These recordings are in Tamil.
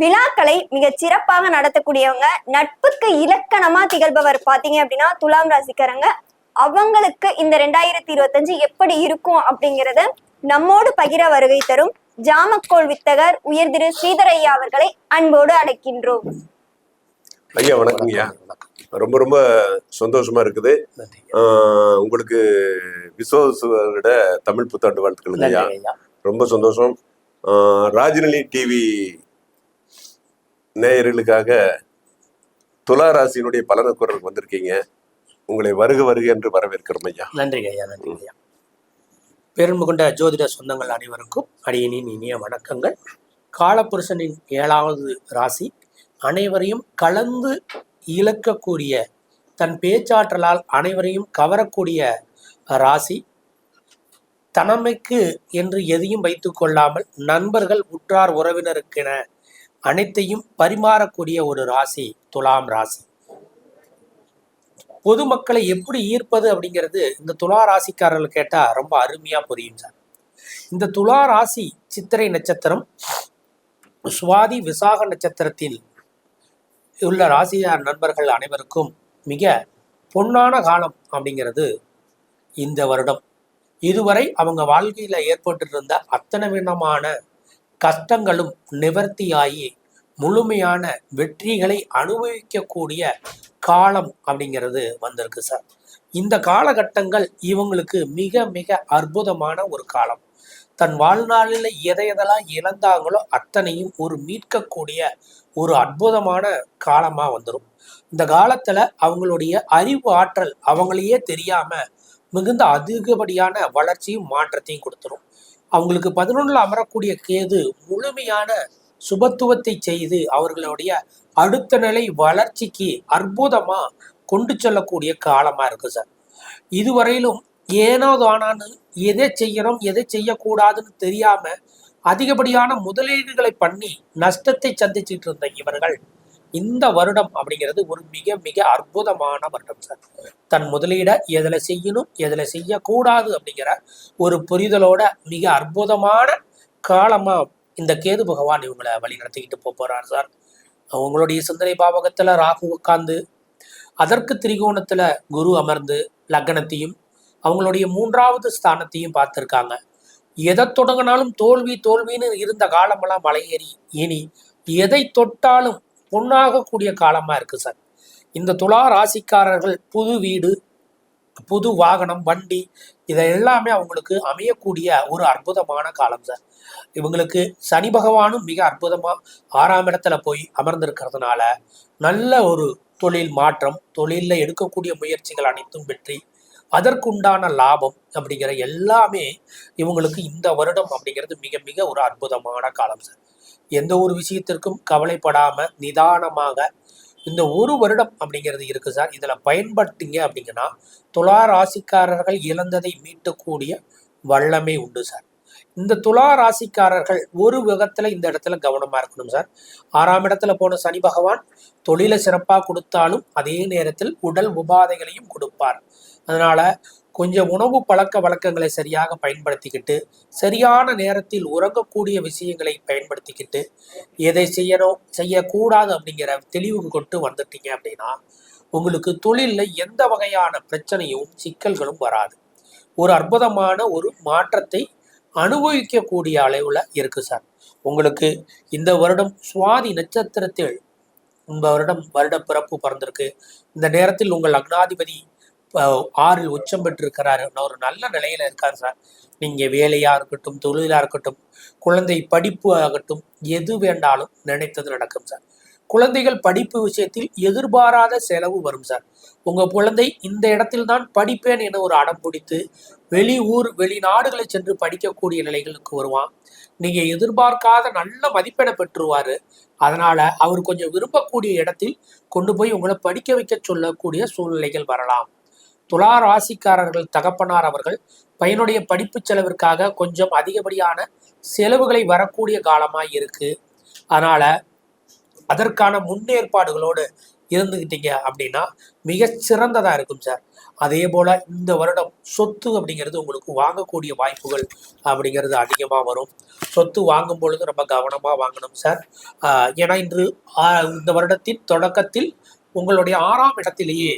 விழாக்களை மிக சிறப்பாக நடத்தக்கூடியவங்க நட்புக்கு இலக்கணமா திகழ்பவர் பாத்தீங்க அப்படின்னா துலாம் ராசிக்காரங்க. அவங்களுக்கு இந்த ரெண்டாயிரத்தி இருபத்தஞ்சு எப்படி இருக்கும் அப்படிங்கறத நம்மோடு பகிர வருகை தரும் ஜாமக்கோள் வித்தகர் உயர் திரு ஸ்ரீதரையா அவர்களை அன்போடு அழைக்கின்றோம். ஐயா வணக்கம் ஐயா. ரொம்ப ரொம்ப சந்தோஷமா இருக்குது. உங்களுக்கு விஸ்வசுவரிட தமிழ் புத்தாண்டு வாழ்த்துக்கள் ஐயா. ரொம்ப சந்தோஷம். ஆஹ் ராஜநிலை டிவி நேயர்களுக்காக துலா ராசியினுடைய பலன குரலுக்கு வந்திருக்கீங்க. உங்களை வருக வருக என்று வரவேற்கிறோம் ஐயா. நன்றி ஐயா நன்றி ஐயா. பெருமை கொண்ட ஜோதிட சொந்தங்கள் அனைவருக்கும் அடியனின் இனிய வணக்கங்கள். காலப்புருஷனின் ஏழாவது ராசி அனைவரையும் கலந்து இழக்கக்கூடிய தன் பேச்சாற்றலால் அனைவரையும் கவரக்கூடிய ராசி. தனமைக்கு என்று எதையும் வைத்துக்கொள்ளாமல் நண்பர்கள் உற்றார் உறவினருக்கென அனைத்தையும் பரிமாறக்கூடிய ஒரு ராசி துலாம் ராசி. பொதுமக்களை எப்படி ஈர்ப்பது அப்படிங்கிறது இந்த துலா ராசிக்காரர்கள் கேட்டா ரொம்ப அருமையா புரியும் சார் இந்த துலா ராசி சித்திரை நட்சத்திரம் சுவாதி விசாக நட்சத்திரத்தில் உள்ள ராசியார் நண்பர்கள் அனைவருக்கும் மிக பொன்னான காலம் அப்படிங்கிறது இந்த வருடம். இதுவரை அவங்க வாழ்க்கையில ஏற்பட்டு இருந்த அத்தனை விதமான கஷ்டங்களும் நிவர்த்தியாகி முழுமையான வெற்றிகளை அனுபவிக்கக்கூடிய காலம் அப்படிங்கிறது வந்திருக்கு சார் இந்த காலகட்டங்கள் இவங்களுக்கு மிக மிக அற்புதமான ஒரு காலம். தன் வாழ்நாளில் எதை எதெல்லாம் இழந்தாங்களோ அத்தனையும் ஒரு மீட்கக்கூடிய ஒரு அற்புதமான காலமாக வந்துடும் இந்த காலத்தில் அவங்களுடைய அறிவு ஆற்றல் அவங்களையே தெரியாமல் மிகுந்த அதிகப்படியான வளர்ச்சியும் மாற்றத்தையும் கொடுத்துரும். அவங்களுக்கு பதினொன்றில் அமரக்கூடிய கேது முழுமையான சுபத்துவத்தை செய்து அவர்களுடைய அடுத்த நிலை வளர்ச்சிக்கு அற்புதமாக கொண்டு செல்லக்கூடிய காலமாக இருக்கு சார். இதுவரையிலும் ஏனோ தானான்னு எதை செய்யணும் எதை செய்யக்கூடாதுன்னு தெரியாமல் அதிகப்படியான முதலீடுகளை பண்ணி நஷ்டத்தை சந்திச்சிட்டு இருந்த இவர்கள் இந்த வருடம் அப்படிங்கிறது ஒரு மிக மிக அற்புதமான வருடம் சார். தன் முதலீடை எதில் செய்யணும் எதில் செய்யக்கூடாது அப்படிங்கிற ஒரு புரிதலோட மிக அற்புதமான காலமாக இந்த கேது பகவான் இவங்களை வழி நடத்திக்கிட்டு போகிறார் சார். அவங்களுடைய சிந்தனை பாவகத்தில் ராகு உட்கார்ந்து அதற்கு திரிகோணத்தில் குரு அமர்ந்து லக்னத்தையும் அவங்களுடைய மூன்றாவது ஸ்தானத்தையும் பார்த்துருக்காங்க. எதை தொடங்கினாலும் தோல்வி தோல்வின்னு இருந்த காலமெல்லாம் மலையேறி இனி எதை தொட்டாலும் பொன்னாகக்கூடிய காலமாக இருக்குது சார். இந்த துலா ராசிக்காரர்கள் புது வீடு புது வாகனம் வண்டி இதை எல்லாமே அவங்களுக்கு அமையக்கூடிய ஒரு அற்புதமான காலம் சார். இவங்களுக்கு சனி பகவானும் மிக அற்புதமாக ஆறாம் இடத்துல போய் அமர்ந்திருக்கிறதுனால நல்ல ஒரு தொழில் மாற்றம் தொழிலில் எடுக்கக்கூடிய முயற்சிகள் அனைத்தும் வெற்றி அதற்குண்டான லாபம் அப்படிங்கிற எல்லாமே இவங்களுக்கு இந்த வருடம் அப்படிங்கிறது மிக மிக ஒரு அற்புதமான காலம் சார். எந்த ஒரு விஷயத்திற்கும் கவலைப்படாம நிதானமாக இந்த ஒரு வருடம் அப்படிங்கிறது இருக்கு சார். இதுல பயன்பட்டீங்க அப்படிங்கன்னா துலா ராசிக்காரர்கள் இழந்ததை மீட்டக்கூடிய வல்லமை உண்டு சார். இந்த துலா ராசிக்காரர்கள் ஒரு விதத்துல இந்த இடத்துல கவனமா இருக்கணும் சார். ஆறாம் இடத்துல போன சனி பகவான் தொழிலை சிறப்பா கொடுத்தாலும் அதே நேரத்தில் உடல் உபாதைகளையும் கொடுப்பார். அதனால கொஞ்சம் உணவு பழக்க வழக்கங்களை சரியாக பயன்படுத்திக்கிட்டு சரியான நேரத்தில் உறங்கக்கூடிய விஷயங்களை பயன்படுத்திக்கிட்டு எதை செய்யணும் செய்யக்கூடாது அப்படிங்கிற தெளிவுக்கு கொண்டு வந்துட்டீங்க அப்படின்னா உங்களுக்கு தொழிலில் எந்த வகையான பிரச்சனையும் சிக்கல்களும் வராது. ஒரு அற்புதமான ஒரு மாற்றத்தை அனுபவிக்கக்கூடிய அளவில் இருக்குது சார். உங்களுக்கு இந்த வருடம் சுவாதி நட்சத்திரத்தில் இந்த வருடம் வருட பிறப்பு பிறந்திருக்கு. இந்த நேரத்தில் உங்கள் அக்னாதிபதி ஆறில் உச்சம் பெற்றிருக்கிறாரு. ஒரு நல்ல நிலையில இருக்கார் சார். நீங்க வேலையா இருக்கட்டும் தொழிலா இருக்கட்டும் குழந்தை படிப்பு ஆகட்டும் எது வேண்டாலும் நினைத்தது நடக்கும் சார். குழந்தைகள் படிப்பு விஷயத்தில் எதிர்பாராத செலவு வரும் சார். உங்க குழந்தை இந்த இடத்தில் தான் படிப்பேன் என ஒரு அடம் பிடித்து வெளி ஊர் வெளிநாடுகளை சென்று படிக்கக்கூடிய நிலைகளுக்கு வருவான். நீங்க எதிர்பார்க்காத நல்ல மதிப்பெண்ணை பெற்றுருவாரு அதனால அவர் கொஞ்சம் விரும்பக்கூடிய இடத்தில் கொண்டு போய் உங்களை படிக்க வைக்க சொல்லக்கூடிய சூழ்நிலைகள் வரலாம். துலா ராசிக்காரர்கள் தகப்பனார் அவர்கள் பையனுடைய படிப்பு செலவிற்காக கொஞ்சம் அதிகப்படியான செலவுகளை வரக்கூடிய காலமாக இருக்கு. அதனால அதற்கான முன்னேற்பாடுகளோடு இருந்துக்கிட்டீங்க அப்படின்னா மிக சிறந்ததாக இருக்கும் சார். அதே போல் இந்த வருடம் சொத்து அப்படிங்கிறது உங்களுக்கு வாங்கக்கூடிய வாய்ப்புகள் அப்படிங்கிறது அதிகமாக வரும். சொத்து வாங்கும் பொழுது ரொம்ப கவனமாக வாங்கணும் சார். ஏன்னா இன்று இந்த வருடத்தின் தொடக்கத்தில் உங்களுடைய ஆறாம் இடத்திலேயே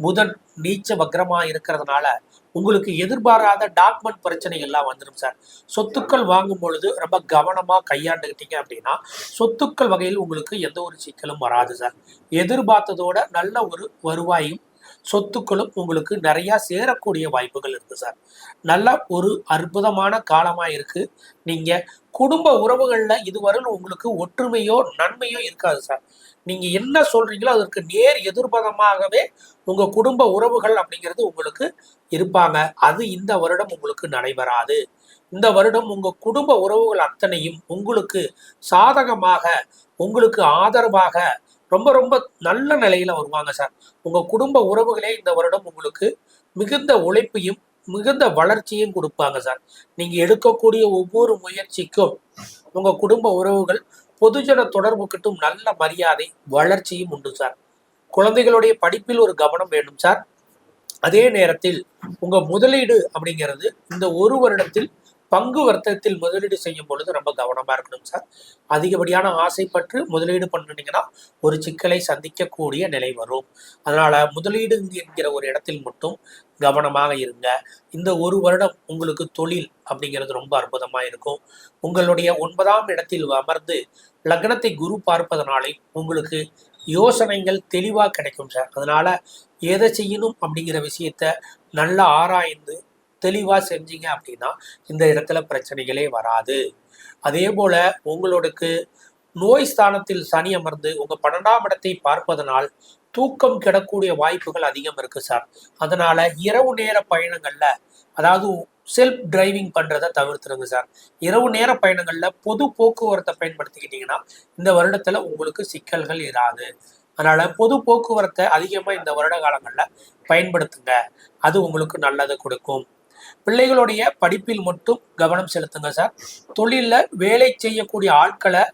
புதன் நீச்ச வக்ரமா இருக்கிறதுனால உங்களுக்கு எதிர்பாராத டாக்குமெண்ட் பிரச்சனைகள் எல்லாம் வந்துடும் சார். சொத்துக்கள் வாங்கும் பொழுது ரொம்ப கவனமாக கையாண்டுக்கிட்டீங்க அப்படின்னா சொத்துக்கள் வகையில் உங்களுக்கு எந்த ஒரு சிக்கலும் வராது சார். எதிர்பார்த்ததோட நல்ல ஒரு வருவாயும் சொத்துக்களும் உங்களுக்கு நிறையா சேரக்கூடிய வாய்ப்புகள் இருக்கு சார். நல்ல ஒரு அற்புதமான காலமாக இருக்கு நீங்கள் குடும்ப உறவுகளில் இதுவரையில் உங்களுக்கு ஒற்றுமையோ நன்மையோ இருக்காது சார். நீங்கள் என்ன சொல்கிறீங்களோ அதற்கு நேர் எதிர்பதமாகவே உங்கள் குடும்ப உறவுகள் அப்படிங்கிறது உங்களுக்கு இருப்பாங்க. அது இந்த வருடம் உங்களுக்கு நடைபெறாது. இந்த வருடம் உங்கள் குடும்ப உறவுகள் அத்தனையும் உங்களுக்கு சாதகமாக உங்களுக்கு ஆதரவாக ரொம்ப ரொம்ப நல்ல நிலையில வருவாங்க சார். உங்க குடும்ப உறவுகளே இந்த வருடம் உங்களுக்கு மிகுந்த உழைப்பையும் மிகுந்த வளர்ச்சியும் கொடுப்பாங்க சார். நீங்க எடுக்கக்கூடிய ஒவ்வொரு முயற்சிக்கும் உங்க குடும்ப உறவுகள் பொதுஜன தொடர்பு கிட்டும் நல்ல மரியாதை வளர்ச்சியும் உண்டு சார். குழந்தைகளுடைய படிப்பில் ஒரு கவனம் வேண்டும் சார். அதே நேரத்தில் உங்க முதலீடு அப்படிங்கிறது இந்த ஒரு வருடத்தில் பங்கு வர்த்தகத்தில் முதலீடு செய்யும் பொழுது ரொம்ப கவனமா இருக்கணும் சார். அதிகப்படியான ஆசைப்பட்டு முதலீடு பண்ணினீங்கன்னா ஒரு சிக்கலை சந்திக்கக்கூடிய நிலை வரும். அதனால முதலீடு என்கிற ஒரு இடத்தில் மட்டும் கவனமாக இருங்க. இந்த ஒரு வருடம் உங்களுக்கு தொழில் அப்படிங்கிறது ரொம்ப அற்புதமாக இருக்கும். உங்களுடைய ஒன்பதாம் இடத்தில் அமர்ந்து லக்னத்தை குரு பார்ப்பதனாலே உங்களுக்கு யோசனைகள் தெளிவாக கிடைக்கும் சார். அதனால எதை செய்யணும் அப்படிங்கிற விஷயத்த நல்லா ஆராய்ந்து தெளிவாக செஞ்சீங்க அப்படின்னா இந்த இடத்துல பிரச்சனைகளே வராது. அதே போல உங்களுக்கு நோய் ஸ்தானத்தில் சனி அமர்ந்து உங்க பன்னெண்டாம் இடத்தை பார்ப்பதனால் தூக்கம் கிடக்கூடிய வாய்ப்புகள் அதிகம் இருக்கு சார். அதனால இரவு நேர பயணங்கள்ல அதாவது செல்ஃப் டிரைவிங் பண்றதை தவிர்த்துருங்க சார். இரவு நேர பயணங்கள்ல பொது போக்குவரத்தை பயன்படுத்திக்கிட்டீங்கன்னா இந்த வருடத்துல உங்களுக்கு சிக்கல்கள் இராது. அதனால பொது போக்குவரத்தை அதிகமா இந்த வருட காலங்கள்ல பயன்படுத்துங்க. அது உங்களுக்கு நல்லது கொடுக்கும். பிள்ளைகளுடைய படிப்பில் மட்டும் கவனம் செலுத்துங்க சார். தொழில்ல வேலை செய்யக்கூடிய ஆட்களை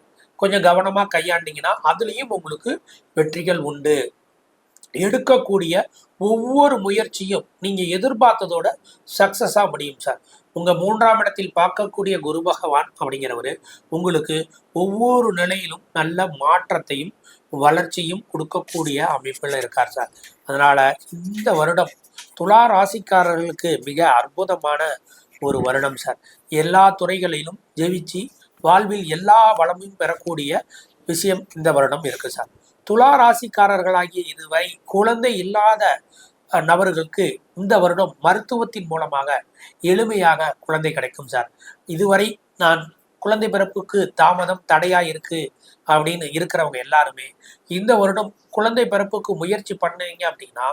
கொஞ்சம் கவனமா கையாண்டீங்கன்னா அதுலேயும் உங்களுக்கு வெற்றிகள் உண்டு. எடுக்கக்கூடிய ஒவ்வொரு முயற்சியும் நீங்க எதிர்பார்த்ததோட சக்சஸா முடியும் சார். உங்க மூன்றாம் இடத்தில் பார்க்கக்கூடிய குரு பகவான் அப்படிங்கிறவரு உங்களுக்கு ஒவ்வொரு நிலையிலும் நல்ல மாற்றத்தையும் வளர்ச்சியும் கொடுக்கக்கூடிய அமைப்பில் இருக்கார் சார். அதனால இந்த வருடம் துலா ராசிக்காரர்களுக்கு மிக அற்புதமான ஒரு வருடம் சார். எல்லா துறைகளிலும் ஜெயிச்சு வாழ்வில் எல்லா வளமும் பெறக்கூடிய விஷயம் இந்த வருடம் இருக்கு சார். துலா ராசிக்காரர்களாகிய இதுவரை குழந்தை இல்லாத நபர்களுக்கு இந்த வருடம் மருத்துவத்தின் மூலமாக எளிமையாக குழந்தை கிடைக்கும் சார். இதுவரை நான் குழந்தை பிறப்புக்கு தாமதம் தடையா இருக்கு அப்படின்னு இருக்கிறவங்க எல்லாருமே இந்த வருடம் குழந்தை பிறப்புக்கு முயற்சி பண்ணீங்க அப்படின்னா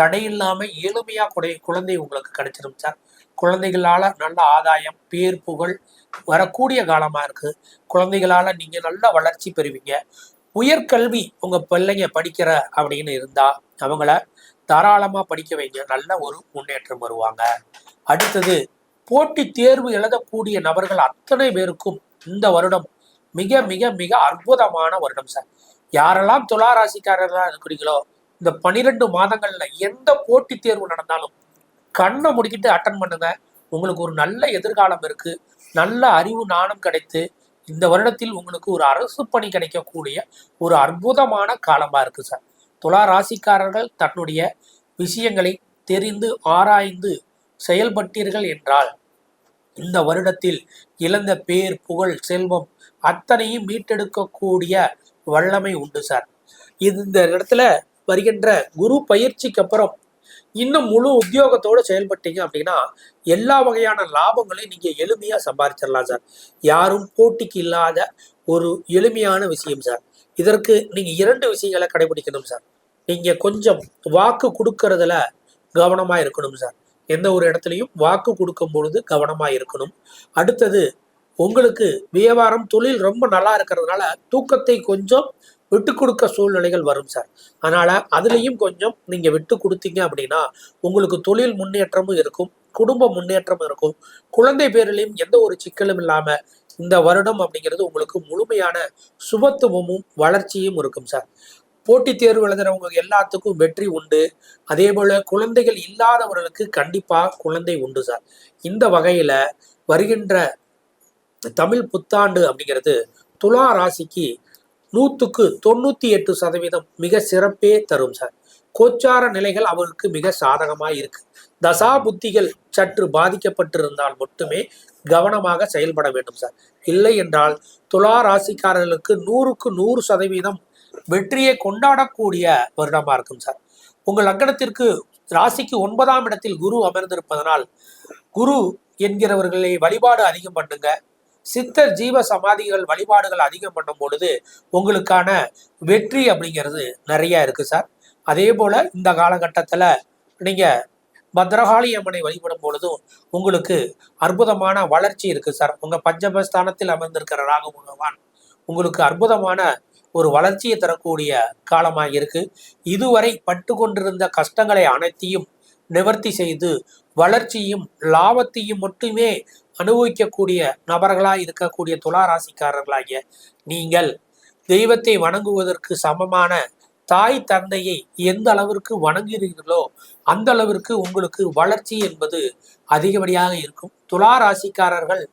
தடையில்லாமல் இல்லாம கூட குடை குழந்தை உங்களுக்கு கிடைச்சிடும் சார் குழந்தைகளால நல்ல ஆதாயம் பேர் புகழ் வரக்கூடிய காலமா இருக்கு. குழந்தைகளால நீங்கள் நல்ல வளர்ச்சி பெறுவீங்க. உயர்கல்வி உங்கள் பிள்ளைங்க படிக்கிற அப்படின்னு இருந்தால் அவங்கள தாராளமாக படிக்க வைங்க. நல்ல ஒரு முன்னேற்றம் வருவாங்க. அடுத்தது போட்டித் தேர்வு எழுதக்கூடிய நபர்கள் அத்தனை பேருக்கும் இந்த வருடம் மிக மிக மிக அற்புதமான வருடம் சார் யாரெல்லாம் துலா ராசிக்காரர்களா இருக்கிறீங்களோ இந்த பனிரெண்டு மாதங்கள்ல எந்த போட்டித் தேர்வு நடந்தாலும் கண்ணை முடிக்கிட்டு அட்டன் பண்ணுங்க. உங்களுக்கு ஒரு நல்ல எதிர்காலம் இருக்கு. நல்ல அறிவு நாணம் கிடைத்து இந்த வருடத்தில் உங்களுக்கு ஒரு அரசு பணி கிடைக்கக்கூடிய ஒரு அற்புதமான காலமா இருக்கு சார் துலா ராசிக்காரர்கள் தன்னுடைய விஷயங்களை தெரிந்து ஆராய்ந்து செயல்பட்டீர்கள் என்றால் இந்த வருடத்தில் இழந்த பேர் புகழ் செல்வம் அத்தனையும் மீட்டெடுக்கக்கூடிய வல்லமை உண்டு சார் இது இந்த இடத்துல வருகின்ற குரு பயிற்சிக்கு அப்புறம் இன்னும் முழு உத்தியோகத்தோடு செயல்பட்டீங்க அப்படின்னா எல்லா வகையான லாபங்களையும் நீங்க எளிமையா சம்பாதிச்சிடலாம் சார். யாரும் போட்டிக்கு இல்லாத ஒரு எளிமையான விஷயம் சார். இதற்கு நீங்க இரண்டு விஷயங்களை கடைபிடிக்கணும் சார். நீங்க கொஞ்சம் வாக்கு கொடுக்கறதுல கவனமா இருக்கணும் சார். எந்த ஒரு இடத்துலையும் வாக்கு கொடுக்கும் பொழுது கவனமா இருக்கணும். அடுத்தது உங்களுக்கு வியாபாரம் தொழில் ரொம்ப நல்லா இருக்கிறதுனால தூக்கத்தை கொஞ்சம் விட்டு கொடுக்க சூழ்நிலைகள் வரும் சார். அதனால் அதுலேயும் கொஞ்சம் நீங்கள் விட்டு கொடுத்தீங்க அப்படின்னா உங்களுக்கு தொழில் முன்னேற்றமும் இருக்கும் குடும்ப முன்னேற்றமும் இருக்கும். குழந்தை பேரிலையும் எந்த ஒரு சிக்கலும் இல்லாமல் இந்த வருடம் அப்படிங்கிறது உங்களுக்கு முழுமையான சுபத்துவமும் வளர்ச்சியும் இருக்கும் சார். போட்டித் தேர்வு எழுதுறவங்க எல்லாத்துக்கும் வெற்றி உண்டு. அதே போல் குழந்தைகள் இல்லாதவர்களுக்கு கண்டிப்பாக குழந்தை உண்டு சார். இந்த வகையில் வருகின்ற தமிழ் புத்தாண்டு அப்படிங்கிறது துலா ராசிக்கு நூற்றுக்கு தொண்ணூற்றி எட்டு சதவீதம் மிக சிறப்பே தரும் சார். கோச்சார நிலைகள் அவருக்கு மிக சாதகமாக இருக்கு. தசா புத்திகள் சற்று பாதிக்கப்பட்டிருந்தால் மட்டுமே கவனமாக செயல்பட வேண்டும் சார். இல்லை என்றால் துலா ராசிக்காரர்களுக்கு நூறுக்கு நூறு சதவீதம் வெற்றியை கொண்டாடக்கூடிய வருடமாக இருக்கும் சார். உங்கள் லக்கணத்திற்கு ராசிக்கு ஒன்பதாம் இடத்தில் குரு அமர்ந்திருப்பதனால் குரு என்கிறவர்களை வழிபாடு அதிகம் பண்ணுங்க. சித்தர் ஜீவ சமாதிகள் வழிபாடுகள் அதிகம் பண்ணும் பொழுது உங்களுக்கான வெற்றி அப்படிங்கிறது நிறைய இருக்கு சார். அதே போல இந்த காலகட்டத்தில் நீங்க பத்ரகாளி அம்மனை வழிபடும் பொழுதும் உங்களுக்கு அற்புதமான வளர்ச்சி இருக்கு சார். உங்க பஞ்சமஸ்தானத்தில் அமர்ந்திருக்கிற ராகு பகவான் உங்களுக்கு அற்புதமான ஒரு வளர்ச்சியை தரக்கூடிய காலமாக இருக்கு. இதுவரை பட்டு கொண்டிருந்த கஷ்டங்களை அனைத்தையும் நிவர்த்தி செய்து வளர்ச்சியும் லாபத்தையும் மட்டுமே அனுபவிக்கக்கூடிய நபர்களாக இருக்கக்கூடிய துலா ராசிக்காரர்களாகிய நீங்கள் தெய்வத்தை வணங்குவதற்கு சமமான தாய் தந்தையை எந்த அளவிற்கு வணங்குகிறீர்களோ அந்த அளவிற்கு உங்களுக்கு வளர்ச்சி என்பது அதிகப்படியாக இருக்கும். துலா ராசிக்காரர்கள்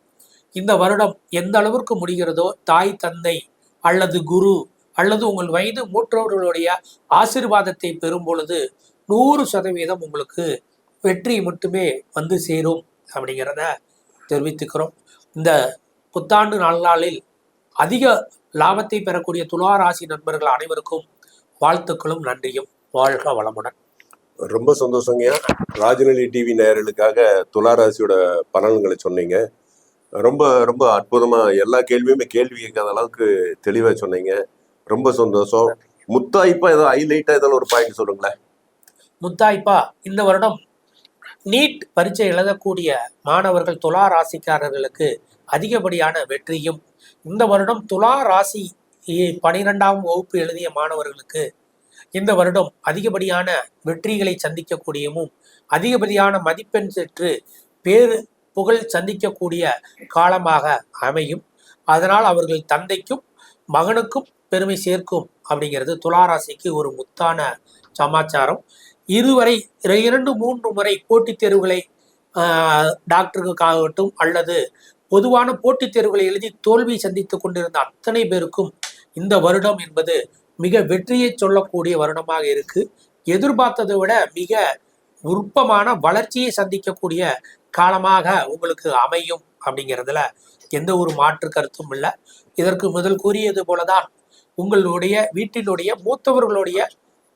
இந்த வருடம் எந்த அளவிற்கு முடிகிறதோ தாய் தந்தை அல்லது குரு அல்லது உங்கள் வயது மூற்றவர்களுடைய ஆசீர்வாதத்தை பெறும் பொழுது நூறு சதவீதம் உங்களுக்கு வெற்றி மட்டுமே வந்து சேரும் அப்படிங்கிறத தெரிவித்துக்கிறோம். இந்த புத்தாண்டு நல்நாளில் அதிக லாபத்தை பெறக்கூடிய துலா ராசி நண்பர்கள் அனைவருக்கும் வாழ்த்துக்களும் நன்றியும். வாழ்க வளமுடன். ரொம்ப சந்தோஷங்கய்யா ராஜநிலை டிவி நேயர்களுக்காக துளாராசியோட பலன்களை சொன்னீங்க. ரொம்ப ரொம்ப அற்புதமா எல்லா கேள்வியுமே கேள்வி கேட்காத அளவுக்கு தெளிவா சொன்னீங்க. ரொம்ப சந்தோஷம். முத்தாய்ப்பா ஏதோ ஹைலைட்டா ஏதோ ஒரு பாயிண்ட் சொல்லுங்களேன். முத்தாய்ப்பா இந்த வருடம் நீட் பரீட்சை எழுதக்கூடிய மாணவர்கள் துலா ராசிக்காரர்களுக்கு அதிகப்படியான வெற்றியும் இந்த வருடம் துலா ராசி பனிரெண்டாம் வகுப்பு எழுதிய மாணவர்களுக்கு இந்த வருடம் அதிகப்படியான வெற்றிகளை சந்திக்கக்கூடியவும் அதிகப்படியான மதிப்பெண் பெற்று பேரு புகழ் சந்திக்கக்கூடிய காலமாக அமையும். அதனால் அவர்கள் தந்தைக்கும் மகனுக்கும் பெருமை சேர்க்கும் அப்படிங்கிறது துளாராசிக்கு ஒரு முத்தான சமாச்சாரம். இதுவரை இர- இரண்டு மூன்று முறை போட்டித் தேர்வுகளை டாக்டருக்காகட்டும் அல்லது பொதுவான போட்டித் தேர்வுகளை எழுதி தோல்வி சந்தித்துக் கொண்டிருந்த அத்தனை பேருக்கும் இந்த வருடம் என்பது மிக வெற்றியை சொல்லக்கூடிய வருடமாக இருக்கு. எதிர்பார்த்ததை விட மிக நுட்பமான வளர்ச்சியை சந்திக்கக்கூடிய காலமாக உங்களுக்கு அமையும் அப்படிங்கிறதுல எந்த ஒரு மாற்று கருத்தும் இல்லை. இதற்கு முதல் கூறியது போலதான் உங்களுடைய வீட்டினுடைய மூத்தவர்களுடைய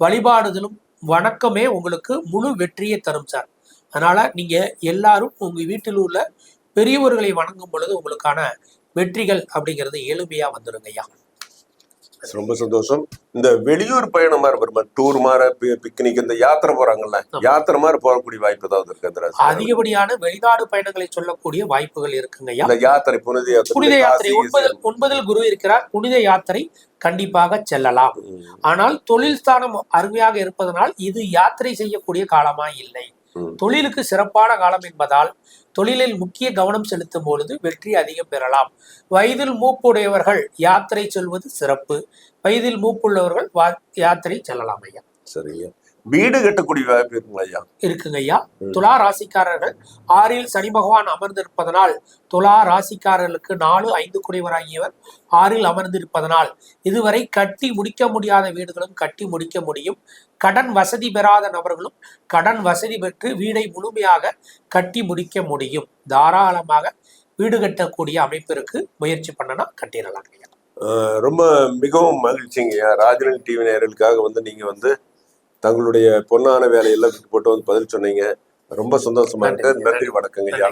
வழிபாடுதலும் வணக்கமே உங்களுக்கு முழு வெற்றியை தரும் சார். அதனால் நீங்கள் எல்லாரும் உங்கள் வீட்டில் உள்ள பெரியவர்களை வணங்கும் பொழுது உங்களுக்கான வெற்றிகள் அப்படிங்கிறது எளிமையாக வந்துருங்க ஐயா ரொம்ப சந்தோஷம். இந்த வெளியூர் பயணம் வருமா டூர் மாதிரி பிக்னிக் இந்த யாத்திரை போறாங்கல்ல. யாத்திரை மாதிரி போகக்கூடிய வாய்ப்பு ஏதாவது இருக்கு அதிகப்படியான வெளிநாடு பயணங்களை சொல்லக்கூடிய வாய்ப்புகள் இருக்குங்க யாத்திரை புனித யாத்திரை புனித யாத்திரை ஒன்பதில் ஒன்பதில் குரு இருக்கிறார். புனித யாத்திரை கண்டிப்பாக செல்லலாம். ஆனால் தொழில் ஸ்தானம் அருமையாக இருப்பதனால் இது யாத்திரை செய்யக்கூடிய காலமா இல்லை. தொழிலுக்கு சிறப்பான காலம் என்பதால் தொழிலில் முக்கிய கவனம் செலுத்தும் பொழுது வெற்றி அதிகம் பெறலாம். வயதில் மூப்புடையவர்கள் யாத்திரை செல்வது சிறப்பு. வயதில் மூப்புள்ளவர்கள் யாத்திரை செல்லலாம் ஐயா. சரிங்க. வீடு கட்டக்கூடிய வாய்ப்பு இருக்குங்களா ஐயா? இருக்குங்க ஐயா. துலா ராசிக்காரர்கள் ஆறில் சனி பகவான் அமர்ந்திருப்பதனால் துலா ராசிக்காரர்களுக்கு நாலு ஐந்து குடைவராகியவர் ஆறில் அமர்ந்திருப்பதனால் இதுவரை கட்டி முடிக்க முடியாத வீடுகளும் கட்டி முடிக்க முடியும். கடன் வசதி பெறாத நபர்களும் கடன் வசதி பெற்று வீடை முழுமையாக கட்டி முடிக்க முடியும். தாராளமாக வீடு கட்டக்கூடிய அமைப்பிற்கு முயற்சி பண்ணனா கட்டிடலாம் ரொம்ப மிகவும் மகிழ்ச்சிங்கய்யா ராஜனல் டிவி நேயர்களுக்காக வந்து நீங்க வந்து தங்களுடைய பொன்னான வேலையெல்லாம் போட்டு வந்து பதில் சொன்னீங்க ரொம்ப சந்தோஷமா இருக்கு நன்றி. வணக்கங்க ஐயா.